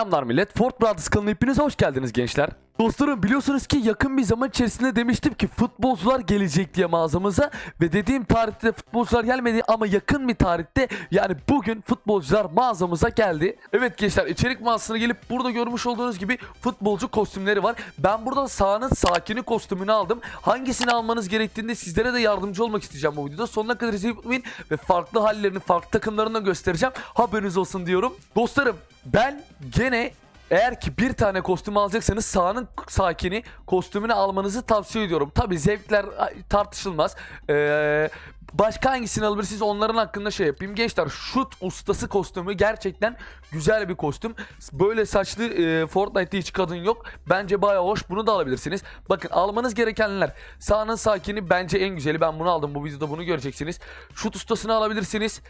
Selamlar millet. Fort Brothers kanalına hepiniz hoş geldiniz gençler. Dostlarım biliyorsunuz ki yakın bir zaman içerisinde demiştim ki futbolcular gelecek diye mağazamıza ve dediğim tarihte futbolcular gelmedi ama yakın bir tarihte yani bugün futbolcular mağazamıza geldi. Evet gençler içerik mağazasına gelip burada görmüş olduğunuz gibi futbolcu kostümleri var. Ben burada sahanın sakini kostümünü aldım. Hangisini almanız gerektiğinde sizlere de yardımcı olmak isteyeceğim bu videoda. Sonuna kadar izleyin ve farklı hallerini, farklı takımlarını da göstereceğim. Haberiniz olsun diyorum. Dostlarım ben gene eğer ki bir tane kostüm alacaksanız sahanın sakini kostümünü almanızı tavsiye ediyorum. Tabi zevkler tartışılmaz. Ee, başka hangisini alabilirsiniz onların hakkında şey yapayım. Gençler şut ustası kostümü gerçekten güzel bir kostüm. Böyle saçlı e, Fortnite'te hiç kadın yok. Bence bayağı hoş. Bunu da alabilirsiniz. Bakın almanız gerekenler. Sahanın sakini bence en güzeli. Ben bunu aldım. Bu videoda bunu göreceksiniz. Şut ustasını alabilirsiniz.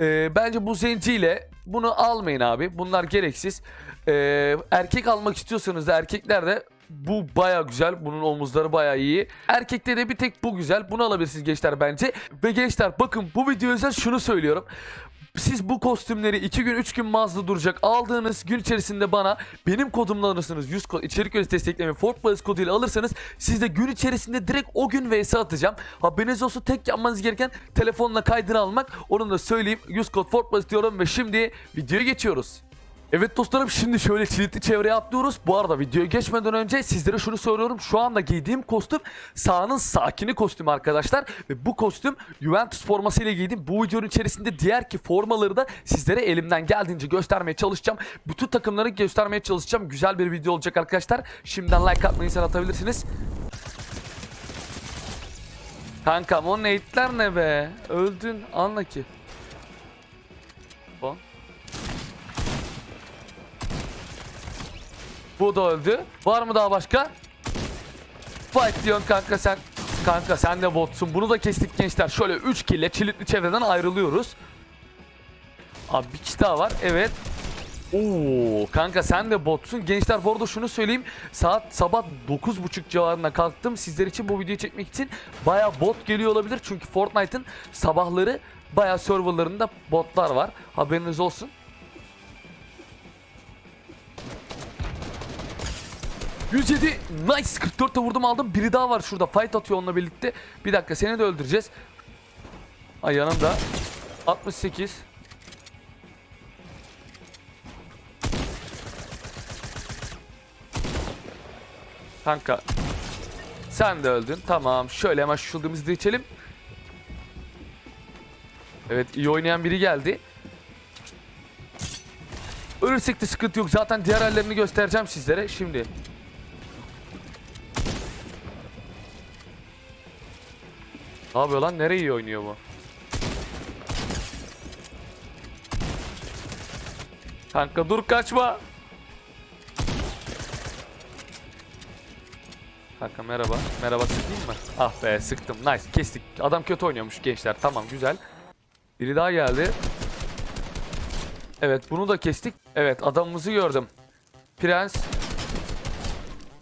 Ee, bence bu zenciyle bunu almayın abi. Bunlar gereksiz. Ee, erkek almak istiyorsanız da erkekler de bu baya güzel. Bunun omuzları baya iyi. Erkekte de bir tek bu güzel. Bunu alabilirsiniz gençler bence. Ve gençler bakın bu video özel şunu söylüyorum. Siz bu kostümleri 2 gün 3 gün mağazada duracak aldığınız gün içerisinde bana benim kodumla alırsınız 100 kod içerik öncesi destekleme Fort Plus koduyla alırsanız siz de gün içerisinde direkt o gün vs atacağım. Haberiniz olsun tek yapmanız gereken telefonla kaydını almak. Onu da söyleyeyim 100 kod Fort Plus diyorum ve şimdi videoya geçiyoruz. Evet dostlarım şimdi şöyle kilitli çevreye atlıyoruz. Bu arada videoya geçmeden önce sizlere şunu söylüyorum. Şu anda giydiğim kostüm sahanın sakini kostümü arkadaşlar. Ve bu kostüm Juventus formasıyla giydim. Bu videonun içerisinde diğer ki formaları da sizlere elimden geldiğince göstermeye çalışacağım. Bütün takımları göstermeye çalışacağım. Güzel bir video olacak arkadaşlar. Şimdiden like atmayı sen atabilirsiniz. Kankam o nate'ler ne be? Öldün anla ki. Bu da öldü. Var mı daha başka? Fight diyorsun kanka sen. Kanka sen de botsun. Bunu da kestik gençler. Şöyle 3 kille çilitli çevreden ayrılıyoruz. Abi bir kişi daha var. Evet. Oo kanka sen de botsun. Gençler bu arada şunu söyleyeyim. Saat sabah 9.30 civarında kalktım. Sizler için bu videoyu çekmek için baya bot geliyor olabilir. Çünkü Fortnite'ın sabahları baya serverlarında botlar var. Haberiniz olsun. 107 nice 44 de vurdum aldım. Biri daha var şurada. Fight atıyor onunla birlikte. Bir dakika seni de öldüreceğiz. Ay yanımda 68 kanka sen de öldün. Tamam şöyle hemen da içelim. Evet iyi oynayan biri geldi. Ölürsek de sıkıntı yok. Zaten diğer hallerini göstereceğim sizlere. Şimdi Ne yapıyor lan? Nereye iyi oynuyor bu? Kanka dur kaçma. Kanka merhaba. Merhaba sıkayım mı? Ah be sıktım. Nice kestik. Adam kötü oynuyormuş gençler. Tamam güzel. Biri daha geldi. Evet bunu da kestik. Evet adamımızı gördüm. Prens.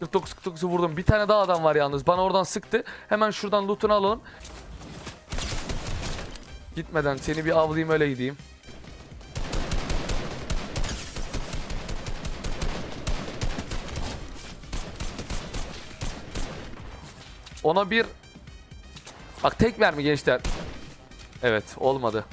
49-49'u vurdum. Bir tane daha adam var yalnız. Bana oradan sıktı. Hemen şuradan loot'unu alalım. Gitmeden seni bir avlayayım öyle gideyim. Ona bir... Bak tek mermi gençler. Evet olmadı.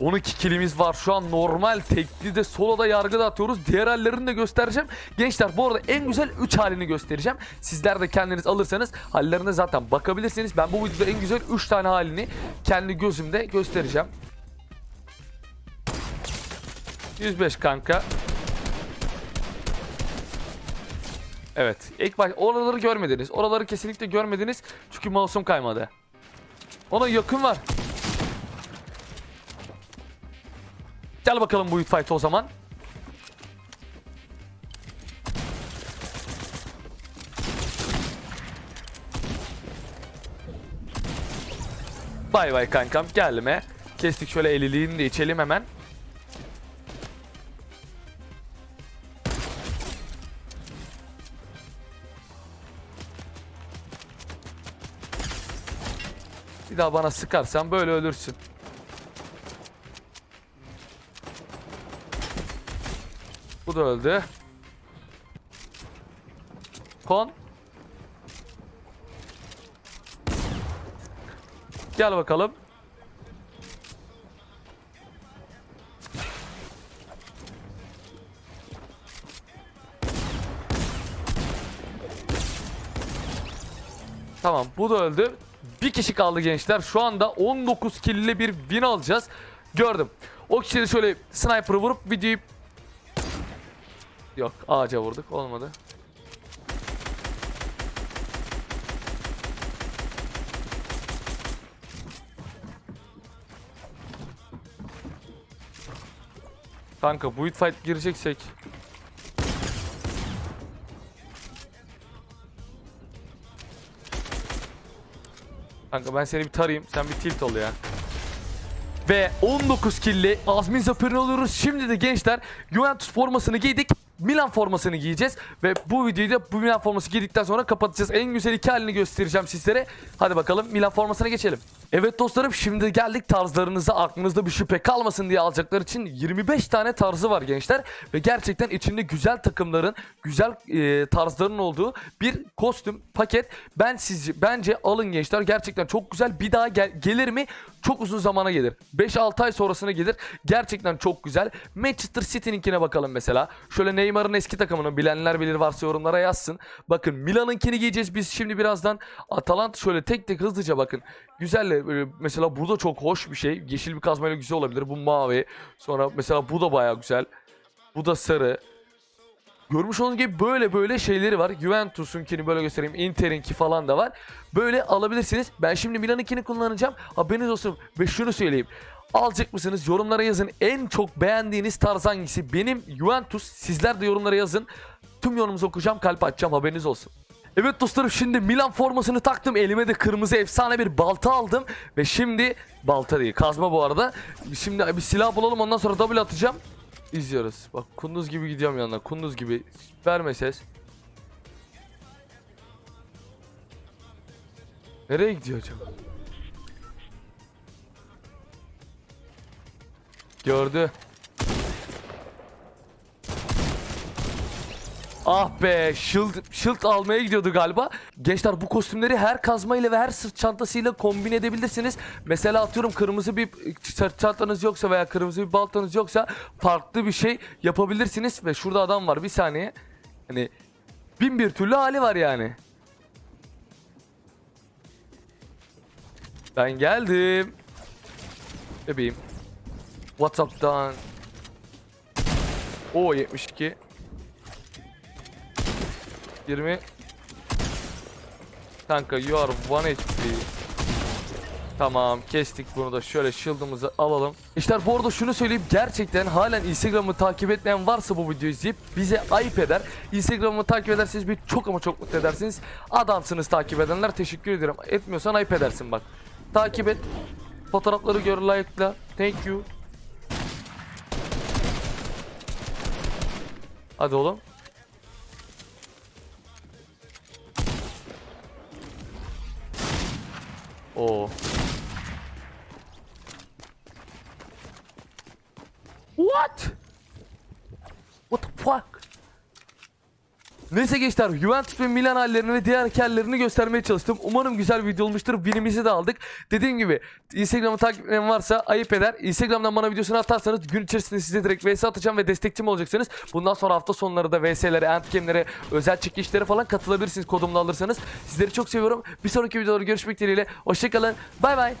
...12 kilimiz var şu an normal tekli de soloda yargıda atıyoruz. Diğer hallerini de göstereceğim. Gençler bu arada en güzel 3 halini göstereceğim. Sizler de kendiniz alırsanız hallerine zaten bakabilirsiniz. Ben bu videoda en güzel 3 tane halini kendi gözümde göstereceğim. 105 kanka. Evet. ilk baş oraları görmediniz. Oraları kesinlikle görmediniz. Çünkü mouse'um kaymadı. Ona yakın var. Gel bakalım bu fight o zaman. Bay bay kankam gelme. Kestik şöyle eliliğini de içelim hemen. Bir daha bana sıkarsan böyle ölürsün. Da öldü. Kon. Gel bakalım. Tamam bu da öldü. Bir kişi kaldı gençler. Şu anda 19 kill ile bir win alacağız. Gördüm. O kişileri şöyle sniper vurup videoyu... Yok ağaca vurduk olmadı. Kanka build fight gireceksek Kanka ben seni bir tarayayım. Sen bir tilt ol ya. Ve 19 killi Azmin zaferini alıyoruz. Şimdi de gençler Juventus formasını giydik. Milan formasını giyeceğiz. Ve bu videoyu da bu Milan forması giydikten sonra kapatacağız. En güzel iki halini göstereceğim sizlere. Hadi bakalım Milan formasına geçelim. Evet dostlarım şimdi geldik tarzlarınıza aklınızda bir şüphe kalmasın diye alacaklar için 25 tane tarzı var gençler. Ve gerçekten içinde güzel takımların, güzel e, tarzların olduğu bir kostüm paket. Ben sizce bence alın gençler. Gerçekten çok güzel. Bir daha gel- gelir mi? Çok uzun zamana gelir. 5-6 ay sonrasına gelir. Gerçekten çok güzel. Manchester City'ninkine bakalım mesela. Şöyle Neymar'ın eski takımını bilenler bilir varsa yorumlara yazsın. Bakın Milan'ınkini giyeceğiz biz şimdi birazdan. Atalanta şöyle tek tek hızlıca bakın. Güzel böyle mesela bu da çok hoş bir şey. Yeşil bir kazmayla güzel olabilir. Bu mavi. Sonra mesela bu da baya güzel. Bu da sarı. Görmüş olduğunuz gibi böyle böyle şeyleri var. Juventus'unkini böyle göstereyim. Inter'inki falan da var. Böyle alabilirsiniz. Ben şimdi Milan'ınkini kullanacağım. Haberiniz olsun. Ve şunu söyleyeyim. Alacak mısınız? Yorumlara yazın. En çok beğendiğiniz tarz hangisi? Benim Juventus. Sizler de yorumlara yazın. Tüm yorumunuzu okuyacağım. Kalp açacağım. Haberiniz olsun. Evet dostlarım şimdi Milan formasını taktım. Elime de kırmızı efsane bir balta aldım. Ve şimdi balta değil kazma bu arada. Şimdi bir silah bulalım ondan sonra double atacağım. İzliyoruz. Bak kunduz gibi gidiyorum yanına. Kunduz gibi. Verme ses. Nereye gidiyor acaba? Gördü. Ah be shield, shield almaya gidiyordu galiba. Gençler bu kostümleri her kazmayla ve her sırt çantasıyla kombin edebilirsiniz. Mesela atıyorum kırmızı bir sırt çantanız yoksa veya kırmızı bir baltanız yoksa farklı bir şey yapabilirsiniz. Ve şurada adam var bir saniye. Hani bin bir türlü hali var yani. Ben geldim. Bebeğim. Whatsapp'tan. O 72. 20 Kanka you are 1 HP Tamam kestik bunu da. Şöyle shield'ımızı alalım. İşte bu arada şunu söyleyeyim. Gerçekten halen Instagram'ı takip etmeyen varsa bu videoyu izleyip bize ayıp eder. Instagram'ı takip ederseniz bir çok ama çok mutlu edersiniz. Adamsınız takip edenler. Teşekkür ederim. Etmiyorsan ayıp edersin bak. Takip et. Fotoğrafları gör like'la. Thank you. Hadi oğlum Oo. Neyse gençler Juventus ve Milan hallerini ve diğer hikayelerini göstermeye çalıştım. Umarım güzel bir video olmuştur. Winimizi de aldık. Dediğim gibi Instagram'ı takip eden varsa ayıp eder. Instagram'dan bana videosunu atarsanız gün içerisinde size direkt VS atacağım ve destekçim olacaksınız. Bundan sonra hafta sonları da VS'lere, endgame'lere, özel çekilişlere falan katılabilirsiniz kodumla alırsanız. Sizleri çok seviyorum. Bir sonraki videolarda görüşmek dileğiyle. Hoşçakalın. Bay bay.